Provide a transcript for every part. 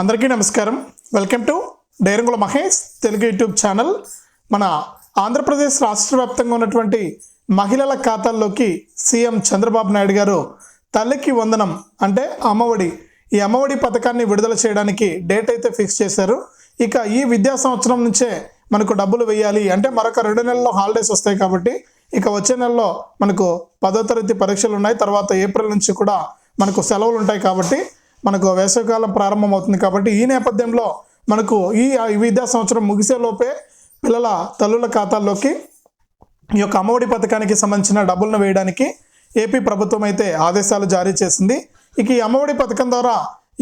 అందరికీ నమస్కారం. Welcome to డైరంగుల మహేష్ తెలుగు యూట్యూబ్ ఛానల్. మన ఆంధ్రప్రదేశ్ రాష్ట్ర వ్యాప్తంగా ఉన్నటువంటి మహిళల ఖాతాల్లోకి సీఎం చంద్రబాబు నాయుడు గారు తల్లికి వందనం అంటే అమ్మఒడి ఈ అమ్మఒడి పథకాన్ని విడుదల చేయడానికి డేట్ అయితే ఫిక్స్ చేశారు. ఇక ఈ విద్యా సంవత్సరం నుంచే మనకు డబ్బులు వేయాలి అంటే మరొక రెండు నెలల్లో హాలిడేస్ వస్తాయి కాబట్టి ఇక వచ్చే నెలలో మనకు పదో తరగతి పరీక్షలు ఉన్నాయి. తర్వాత ఏప్రిల్ నుంచి కూడా మనకు సెలవులు ఉంటాయి కాబట్టి మనకు వేసవికాలం ప్రారంభం అవుతుంది కాబట్టి ఈ నేపథ్యంలో మనకు ఈ విద్యా సంవత్సరం ముగిసే లోపే పిల్లల తల్లుల ఖాతాల్లోకి ఈ యొక్క అమ్మఒడి పథకానికి సంబంధించిన డబ్బులను వేయడానికి ఏపీ ప్రభుత్వం అయితే ఆదేశాలు జారీ చేసింది. ఇక ఈ అమ్మఒడి పథకం ద్వారా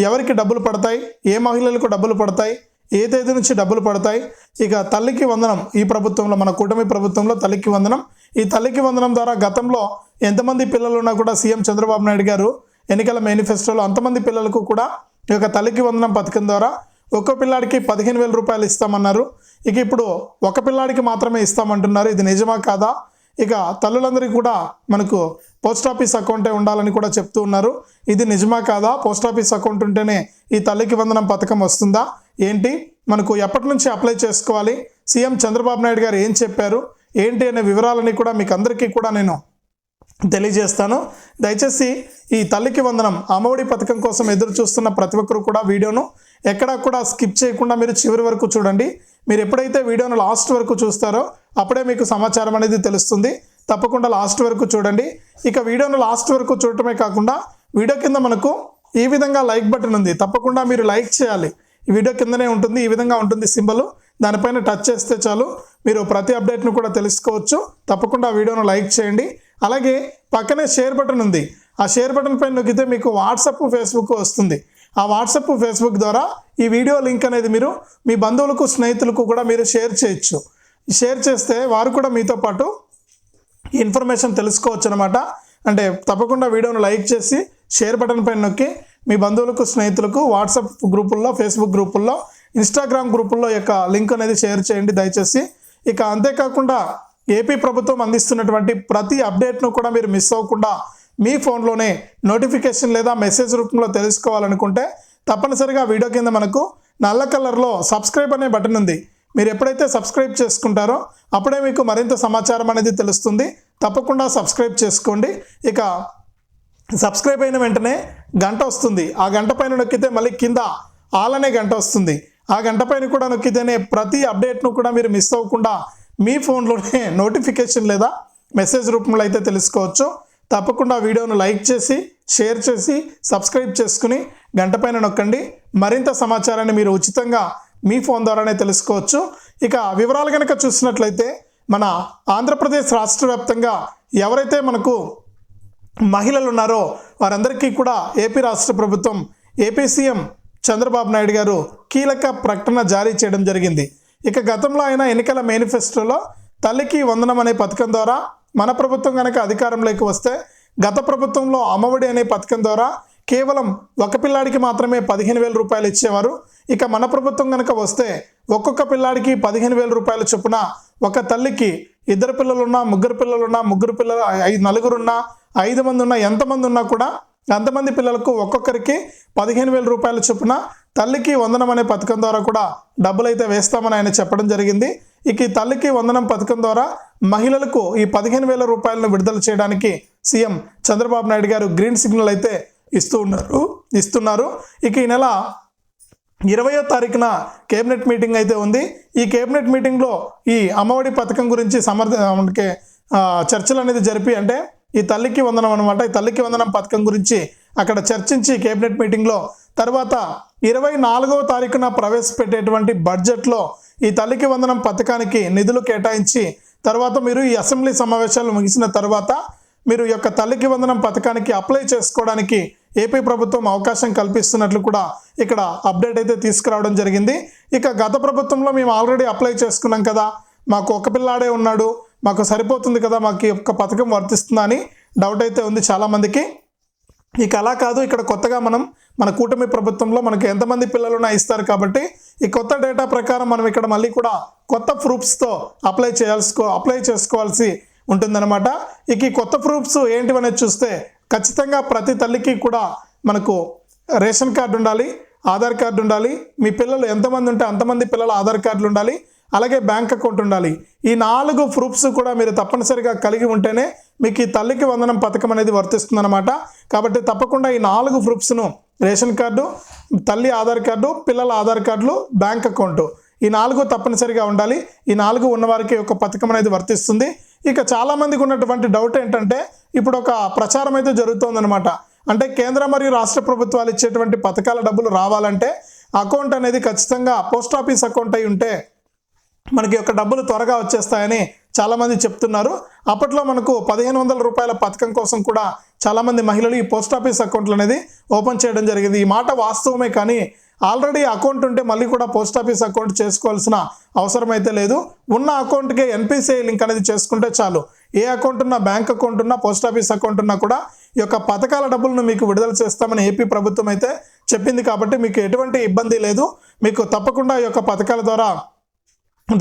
ఎవరికి డబ్బులు పడతాయి? ఏ మహిళలకు డబ్బులు పడతాయి? ఏ తేదీ నుంచి డబ్బులు పడతాయి? ఇక తల్లికి వందనం ఈ ప్రభుత్వంలో మన కూటమి ప్రభుత్వంలో తల్లికి వందనం. ఈ తల్లికి వందనం ద్వారా గతంలో ఎంతమంది పిల్లలు ఉన్నా కూడా సీఎం చంద్రబాబు నాయుడు గారు ఎన్నికల మేనిఫెస్టోలో అంతమంది పిల్లలకు కూడా ఈ యొక్క తల్లికి వందనం పథకం ద్వారా ఒక్కో పిల్లాడికి పదిహేను వేల రూపాయలు ఇస్తామన్నారు. ఇక ఇప్పుడు ఒక పిల్లాడికి మాత్రమే ఇస్తామంటున్నారు. ఇది నిజమా కాదా? ఇక తల్లులందరికీ కూడా మనకు పోస్ట్ ఆఫీస్ అకౌంటే ఉండాలని కూడా చెప్తూ ఉన్నారు. ఇది నిజమా కాదా? పోస్ట్ ఆఫీస్ అకౌంట్ ఉంటేనే ఈ తల్లికి వందనం పథకం వస్తుందా? ఏంటి? మనకు ఎప్పటి నుంచి అప్లై చేసుకోవాలి? సీఎం చంద్రబాబు నాయుడు గారు ఏం చెప్పారు? ఏంటి అనే వివరాలని కూడా మీకు అందరికీ కూడా నేను తెలియజేస్తాను. దయచేసి ఈ తల్లికి వందనం అమ్మఒడి పథకం కోసం ఎదురు చూస్తున్న ప్రతి ఒక్కరు కూడా వీడియోను ఎక్కడా కూడా స్కిప్ చేయకుండా మీరు చివరి వరకు చూడండి. మీరు ఎప్పుడైతే వీడియోను లాస్ట్ వరకు చూస్తారో అప్పుడే మీకు సమాచారం అనేది తెలుస్తుంది. తప్పకుండా లాస్ట్ వరకు చూడండి. ఇక వీడియోను లాస్ట్ వరకు చూడటమే కాకుండా వీడియో కింద మనకు ఈ విధంగా లైక్ బటన్ ఉంది. తప్పకుండా మీరు లైక్ చేయాలి. ఈ వీడియో కిందనే ఉంటుంది ఈ విధంగా ఉంటుంది సింబల్. దానిపైన టచ్ చేస్తే చాలు. మీరు ప్రతి అప్డేట్ను కూడా తెలుసుకోవచ్చు. తప్పకుండా వీడియోను లైక్ చేయండి. అలాగే పక్కనే షేర్ బటన్ ఉంది. ఆ షేర్ బటన్ పైన నొక్కితే మీకు వాట్సప్ ఫేస్బుక్ వస్తుంది. ఆ వాట్సాప్ ఫేస్బుక్ ద్వారా ఈ వీడియో లింక్ అనేది మీరు మీ బంధువులకు స్నేహితులకు కూడా మీరు షేర్ చేయొచ్చు. షేర్ చేస్తే వారు కూడా మీతో పాటు ఇన్ఫర్మేషన్ తెలుసుకోవచ్చు అనమాట అంటే తప్పకుండా వీడియోను లైక్ చేసి షేర్ బటన్ పైన నొక్కి మీ బంధువులకు స్నేహితులకు వాట్సాప్ గ్రూపుల్లో ఫేస్బుక్ గ్రూపుల్లో ఇన్స్టాగ్రామ్ గ్రూపుల్లో యొక్క లింక్ అనేది షేర్ చేయండి. దయచేసి ఇక అంతేకాకుండా ఏపీ ప్రభుత్వం అందిస్తున్నటువంటి ప్రతి అప్డేట్ను కూడా మీరు మిస్ అవ్వకుండా మీ ఫోన్లోనే నోటిఫికేషన్ లేదా మెసేజ్ రూపంలో తెలుసుకోవాలనుకుంటే తప్పనిసరిగా వీడియో కింద మనకు నల్ల కలర్లో సబ్స్క్రైబ్ అనే బటన్ ఉంది. మీరు ఎప్పుడైతే సబ్స్క్రైబ్ చేసుకుంటారో అప్పుడే మీకు మరింత సమాచారం అనేది తెలుస్తుంది. తప్పకుండా సబ్స్క్రైబ్ చేసుకోండి. ఇక సబ్స్క్రైబ్ అయిన వెంటనే గంట వస్తుంది. ఆ గంట పైన నొక్కితే మళ్ళీ కింద ఆల్ అనే గంట వస్తుంది. ఆ గంట పైన కూడా నొక్కితేనే ప్రతి అప్డేట్ను కూడా మీరు మిస్ అవ్వకుండా మీ ఫోన్లోనే నోటిఫికేషన్ లేదా మెసేజ్ రూపంలో అయితే తెలుసుకోవచ్చు. తప్పకుండా వీడియోను లైక్ చేసి షేర్ చేసి సబ్స్క్రైబ్ చేసుకుని గంట పైన నొక్కండి. మరింత సమాచారాన్ని మీరు ఉచితంగా మీ ఫోన్ ద్వారానే తెలుసుకోవచ్చు. ఇక వివరాలు కనుక చూసినట్లయితే మన ఆంధ్రప్రదేశ్ రాష్ట్ర వ్యాప్తంగా ఎవరైతే మనకు మహిళలు ఉన్నారో వారందరికీ కూడా ఏపీ రాష్ట్ర ప్రభుత్వం ఏపీ సీఎం చంద్రబాబు నాయుడు గారు కీలక ప్రకటన జారీ చేయడం జరిగింది. ఇక గతంలో ఆయన ఎన్నికల మేనిఫెస్టోలో తల్లికి వందనం అనే పథకం ద్వారా మన ప్రభుత్వం కనుక అధికారంలోకి వస్తే గత ప్రభుత్వంలో అమ్మఒడి అనే పథకం ద్వారా కేవలం ఒక పిల్లాడికి మాత్రమే పదిహేను వేల రూపాయలు ఇచ్చేవారు. ఇక మన ప్రభుత్వం కనుక వస్తే ఒక్కొక్క పిల్లాడికి పదిహేను వేల రూపాయల చొప్పున ఒక తల్లికి ఇద్దరు పిల్లలున్నా ముగ్గురు పిల్లలున్నా ముగ్గురు పిల్లలు ఐదు నలుగురున్నా ఐదు మంది ఉన్నా ఎంతమంది ఉన్నా కూడా అంతమంది పిల్లలకు ఒక్కొక్కరికి పదిహేను వేల రూపాయల చొప్పున తల్లికి వందనం అనే పథకం ద్వారా కూడా డబ్బులు అయితే వేస్తామని ఆయన చెప్పడం జరిగింది. ఇక ఈ తల్లికి వందనం పథకం ద్వారా మహిళలకు ఈ పదిహేను వేల రూపాయలను విడుదల చేయడానికి సీఎం చంద్రబాబు నాయుడు గారు గ్రీన్ సిగ్నల్ అయితే ఇస్తూ ఉన్నారు ఇస్తున్నారు. ఇక ఈ నెల ఇరవయో తారీఖున కేబినెట్ మీటింగ్ అయితే ఉంది. ఈ కేబినెట్ మీటింగ్లో ఈ అమ్మఒడి పథకం గురించి సమర్థ మనకి చర్చలు అనేది జరిపి అంటే ఈ తల్లికి వందనం అనమాట ఈ తల్లికి వందనం పథకం గురించి అక్కడ చర్చించి కేబినెట్ మీటింగ్లో తర్వాత ఇరవై నాలుగవ తారీఖున ప్రవేశపెట్టేటువంటి బడ్జెట్లో ఈ తల్లికి వందనం పథకానికి నిధులు కేటాయించి తర్వాత మీరు ఈ అసెంబ్లీ సమావేశాలు ముగిసిన తర్వాత మీరు ఈ యొక్క తల్లికి వందనం పథకానికి అప్లై చేసుకోవడానికి ఏపీ ప్రభుత్వం అవకాశం కల్పిస్తున్నట్లు కూడా ఇక్కడ అప్డేట్ అయితే తీసుకురావడం జరిగింది. ఇక గత ప్రభుత్వంలో మేము ఆల్రెడీ అప్లై చేసుకున్నాం కదా. మాకు ఒక పిల్లాడే ఉన్నాడు. మాకు సరిపోతుంది కదా మాకు ఈ యొక్క పథకం వర్తిస్తుందని డౌట్ అయితే ఉంది చాలామందికి. ఇక అలా కాదు ఇక్కడ కొత్తగా మనం మన కూటమి ప్రభుత్వంలో మనకి ఎంతమంది పిల్లలున్నా ఇస్తారు కాబట్టి ఈ కొత్త డేటా ప్రకారం మనం ఇక్కడ మళ్ళీ కూడా కొత్త ప్రూఫ్స్తో అప్లై చేయాల్సుకో అప్లై చేసుకోవాల్సి ఉంటుందన్నమాట. ఇక ఈ కొత్త ప్రూఫ్స్ ఏంటివనేది చూస్తే ఖచ్చితంగా ప్రతి తల్లికి కూడా మనకు రేషన్ కార్డు ఉండాలి ఆధార్ కార్డు ఉండాలి మీ పిల్లలు ఎంతమంది ఉంటే అంతమంది పిల్లల ఆధార్ కార్డులు ఉండాలి అలాగే బ్యాంక్ అకౌంట్ ఉండాలి. ఈ నాలుగు ప్రూఫ్స్ కూడా మీరు తప్పనిసరిగా కలిగి ఉంటేనే మీకు ఈ తల్లికి వందనం పథకం అనేది వర్తిస్తుందన్నమాట. కాబట్టి తప్పకుండా ఈ నాలుగు ప్రూఫ్స్ను రేషన్ కార్డు తల్లి ఆధార్ కార్డు పిల్లల ఆధార్ కార్డులు బ్యాంక్ అకౌంట్ ఈ నాలుగు తప్పనిసరిగా ఉండాలి. ఈ నాలుగు ఉన్నవారికి ఒక పథకం అనేది వర్తిస్తుంది. ఇక చాలామందికి ఉన్నటువంటి డౌట్ ఏంటంటే ఇప్పుడు ఒక ప్రచారం అయితే జరుగుతోందనమాట అంటే కేంద్ర మరియు రాష్ట్ర ప్రభుత్వాలు ఇచ్చేటువంటి పథకాల డబ్బులు రావాలంటే అకౌంట్ అనేది ఖచ్చితంగా పోస్ట్ ఆఫీస్ అకౌంట్ అయి ఉంటే మనకి యొక్క డబ్బులు త్వరగా వచ్చేస్తాయని చాలామంది చెప్తున్నారు. అప్పట్లో మనకు పదిహేను వందల రూపాయల పథకం కోసం కూడా చాలామంది మహిళలు ఈ పోస్ట్ ఆఫీస్ అకౌంట్లు అనేది ఓపెన్ చేయడం జరిగింది. ఈ మాట వాస్తవమే కానీ ఆల్రెడీ అకౌంట్ ఉంటే మళ్ళీ కూడా పోస్ట్ ఆఫీస్ అకౌంట్ చేసుకోవాల్సిన అవసరం అయితే లేదు. ఉన్న అకౌంట్కి ఎన్పిసిఐ లింక్ అనేది చేసుకుంటే చాలు. ఏ అకౌంట్ ఉన్నా బ్యాంక్ అకౌంట్ ఉన్నా పోస్ట్ ఆఫీస్ అకౌంట్ ఉన్నా కూడా ఈ యొక్క పథకాల డబ్బులను మీకు విడుదల చేస్తామని ఏపీ ప్రభుత్వం అయితే చెప్పింది కాబట్టి మీకు ఎటువంటి ఇబ్బంది లేదు. మీకు తప్పకుండా ఈ యొక్క పథకాల ద్వారా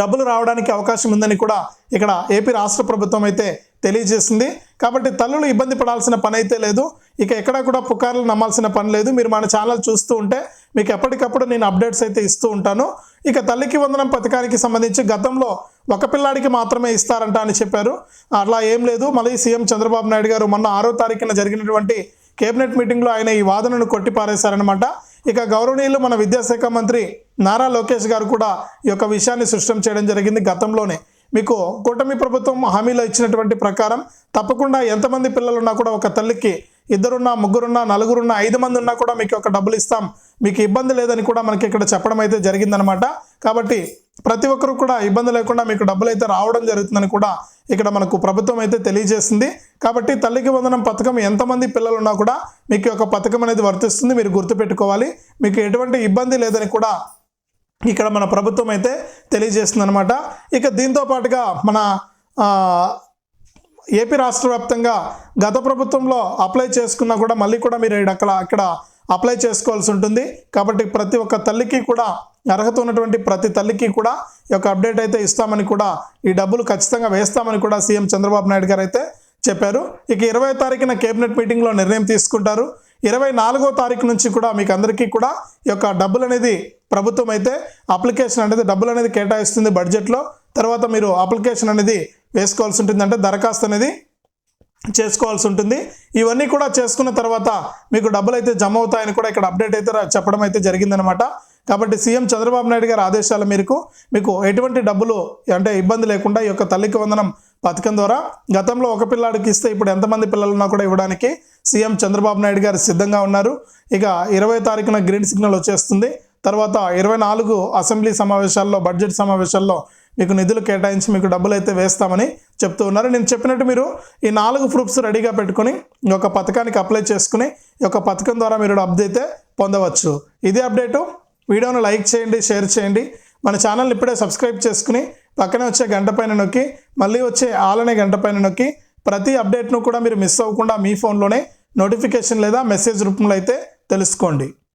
డబ్బులు రావడానికి అవకాశం ఉందని కూడా ఇక్కడ ఏపీ రాష్ట్ర ప్రభుత్వం అయితే తెలియజేసింది. కాబట్టి తల్లులు ఇబ్బంది పడాల్సిన పని అయితే లేదు. ఇక ఎక్కడ కూడా పుకార్లు నమ్మాల్సిన పని లేదు. మీరు మన ఛానల్ చూస్తూ ఉంటే మీకు ఎప్పటికప్పుడు నేను అప్డేట్స్ అయితే ఇస్తూ ఉంటాను. ఇక తల్లికి వందనం పథకానికి సంబంధించి గతంలో ఒక పిల్లాడికి మాత్రమే ఇస్తారంట అని చెప్పారు. అట్లా ఏం లేదు. మళ్ళీ సీఎం చంద్రబాబు నాయుడు గారు మొన్న ఆరో తారీఖున జరిగినటువంటి కేబినెట్ మీటింగ్లో ఆయన ఈ వాదనను కొట్టిపారేశారనమాట ఇక గౌరవనీయులు మన విద్యాశాఖ మంత్రి నారా లోకేష్ గారు కూడా ఈ యొక్క విషయాన్ని సృష్టం చేయడం జరిగింది గతంలోనే. మీకు కూటమి ప్రభుత్వం హామీలో ఇచ్చినటువంటి ప్రకారం తప్పకుండా ఎంతమంది పిల్లలున్నా కూడా ఒక తల్లికి ఇద్దరున్నా ముగ్గురున్నా నలుగురున్నా ఐదు మంది ఉన్నా కూడా మీకు ఒక డబ్బులు ఇస్తాం. మీకు ఇబ్బంది లేదని కూడా మనకి ఇక్కడ చెప్పడం అయితే జరిగిందనమాట. కాబట్టి ప్రతి ఒక్కరు కూడా ఇబ్బంది లేకుండా మీకు డబ్బులు అయితే రావడం జరుగుతుందని కూడా ఇక్కడ మనకు ప్రభుత్వం అయితే తెలియజేసింది. కాబట్టి తల్లికి వందనం పథకం ఎంతమంది పిల్లలున్నా కూడా మీకు ఒక పథకం అనేది వర్తిస్తుంది. మీరు గుర్తుపెట్టుకోవాలి. మీకు ఎటువంటి ఇబ్బంది లేదని కూడా ఇక్కడ మన ప్రభుత్వం అయితే తెలియజేస్తుంది అనమాట ఇక దీంతో పాటుగా మన ఏపీ రాష్ట్ర వ్యాప్తంగా గత ప్రభుత్వంలో అప్లై చేసుకున్నా కూడా మళ్ళీ కూడా మీరు అక్కడ అక్కడ అప్లై చేసుకోవాల్సి ఉంటుంది. కాబట్టి ప్రతి ఒక్క తల్లికి కూడా అర్హత ఉన్నటువంటి ప్రతి తల్లికి కూడా ఈ యొక్క అప్డేట్ అయితే ఇస్తామని కూడా ఈ డబ్బులు ఖచ్చితంగా వేస్తామని కూడా సీఎం చంద్రబాబు నాయుడు గారు అయితే చెప్పారు. ఇక ఇరవై తారీఖున కేబినెట్ మీటింగ్లో నిర్ణయం తీసుకుంటారు. ఇరవై నాలుగో తారీఖు నుంచి కూడా మీకు అందరికీ కూడా ఈ యొక్క డబ్బులు అనేది ప్రభుత్వం అయితే అప్లికేషన్ అనేది డబ్బులు అనేది కేటాయిస్తుంది బడ్జెట్లో. తర్వాత మీరు అప్లికేషన్ అనేది వేసుకోవాల్సి ఉంటుంది. అంటే దరఖాస్తు అనేది చేసుకోవాల్సి ఉంటుంది. ఇవన్నీ కూడా చేసుకున్న తర్వాత మీకు డబ్బులు అయితే జమ అవుతాయని కూడా ఇక్కడ అప్డేట్ అయితే చెప్పడం అయితే జరిగిందనమాట కాబట్టి సీఎం చంద్రబాబు నాయుడు గారి ఆదేశాల మేరకు మీకు ఎటువంటి డబ్బులు అంటే ఇబ్బంది లేకుండా ఈ యొక్క తల్లికి వందనం పథకం ద్వారా గతంలో ఒక పిల్లాడికి ఇస్తే ఇప్పుడు ఎంతమంది పిల్లలున్నా కూడా ఇవ్వడానికి సీఎం చంద్రబాబు నాయుడు గారు సిద్ధంగా ఉన్నారు. ఇక ఇరవై తారీఖున గ్రీన్ సిగ్నల్ వచ్చేస్తుంది. తర్వాత ఇరవై నాలుగు అసెంబ్లీ సమావేశాల్లో బడ్జెట్ సమావేశాల్లో మీకు నిధులు కేటాయించి మీకు డబ్బులు అయితే వేస్తామని చెప్తూ ఉన్నారు. నేను చెప్పినట్టు మీరు ఈ నాలుగు ప్రూఫ్స్ రెడీగా పెట్టుకొని ఈ యొక్క పథకానికి అప్లై చేసుకుని ఈ యొక్క పథకం ద్వారా మీరు డబ్బు అయితే పొందవచ్చు. ఇదే అప్డేటు. వీడియోను లైక్ చేయండి షేర్ చేయండి. మన ఛానల్ని ఇప్పుడే సబ్స్క్రైబ్ చేసుకుని పక్కనే వచ్చే గంట పైన నొక్కి మళ్ళీ వచ్చే ఆలనే గంట పైన నొక్కి ప్రతి అప్డేట్ను కూడా మీరు మిస్ అవ్వకుండా మీ ఫోన్లోనే నోటిఫికేషన్ లేదా మెసేజ్ రూపంలో అయితే తెలుసుకోండి.